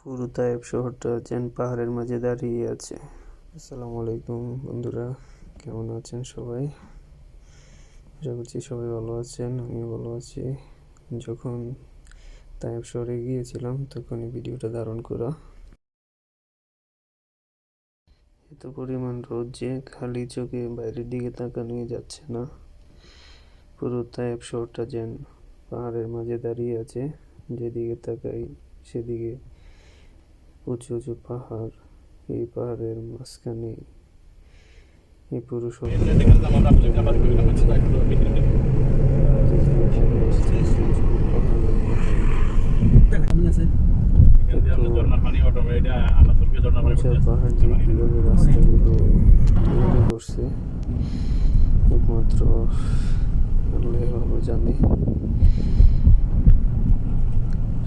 পুরো শহরটা যেন পাহাড়ের মাঝে দাঁড়িয়ে আছে। আসসালামু আলাইকুম বন্ধুরা, কেমন আছেন সবাই? আশা করছি সবাই ভালো আছেন, আমিও ভালো আছি। যখন তায়েব শহরে গিয়েছিলাম তখন এই ভিডিওটা ধারণ করা। এত পরিমাণ রোদ যে খালি চোখে বাইরের দিকে তাকানোই যাচ্ছে না। পুরো তায়েব শহরটা যেন পাহাড়ের মাঝে দাঁড়িয়ে আছে, যেদিকে তাকাই সেদিকে উঁচু উঁচু পাহাড় এই পাহাড়ের মাঝখানে এই পুরো পাহাড় দিয়ে কীভাবে রাস্তাগুলো তৈরি করছে একমাত্র আল্লাহ ভালো জানে।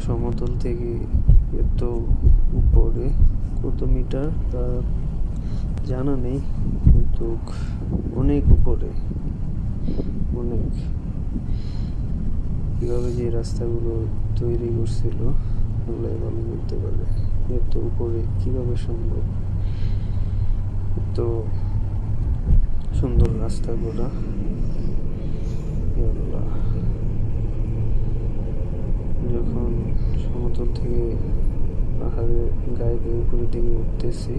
সমতল থেকে এত উপরে, কত মিটার? তা জানা নেই, কিন্তু অনেক উপরে। অনেক। কীভাবে যে রাস্তাগুলো তৈরি করছিল, আল্লাহ ভালো বলতে পারে এত উপরে কীভাবে সম্ভব? এত সুন্দর রাস্তা করা হে আল্লাহ যখন সমতল থেকে পাহাড়ের গায়ে দিয়ে উপরের দিকে উঠতেছি।